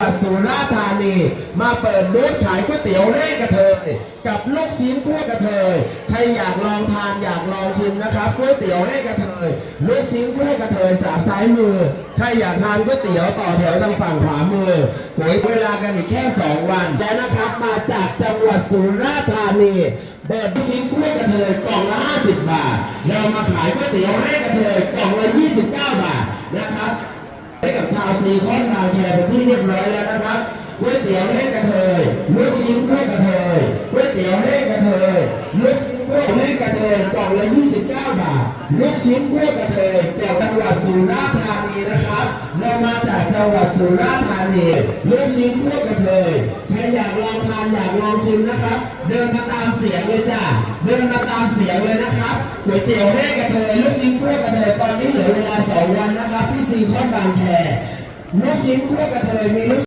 จังหวัดสุราษฎร์ธานีมาเปิดบูธขายก๋วยเตี๋ยวแห้งกระเทยกับลูกชิ้นคั่วกระเทยใครอยากลองทานอยากลองชิมนะครับก๋วยเตี๋ยวแห้งกระเทยลูกชิ้นคั่วกระเทยสามซ้ายมือใครอยากทานก๋วยเตี๋ยวต่อแถวทางฝั่งขวามือก๋วยเวลากันอีกแค่ 2 วันแล้วนะครับมาจากจังหวัดสุราษฎร์ธานีเปิดลูกชิ้นคั่วกระเทยกล่องละ50 บาท เรามาขายก๋วยเตี๋ยวแห้งกระเทยกล่องละ29 บาทนะครับ ซีคอนางแคเป็นที่เรียบร้อยแล้วนะครับก๋วยเตี๋ยวแห้งกระเทยลูกชิ้นคั่วกระเทยก๋วยเตี๋ยวแห้งกระเทยลูกชิ้นคั่วแห้งกระเทยกล่องละ 29 บาท ลูกชิ้นคั่วกระเทยจากจังหวัดสุราษฎร์ธานีนะครับเรามาจากจังหวัดสุราษฎร์ธานีลูกชิ้นคั่วกระเทยใครอยากลองทานอยากลองชิมนะครับ เดินมาตามเสียงเลยจ้าเดินมาตามเสียงเลยนะครับ ก๋วยเตี๋ยวแห้งกระเทยลูกชิ้นคั่วกระเทยตอนนี้เหลือเวลา 2 วันนะครับที่ซีคอนบางแคลูกชิ้นคั่วกระเทยมีลูก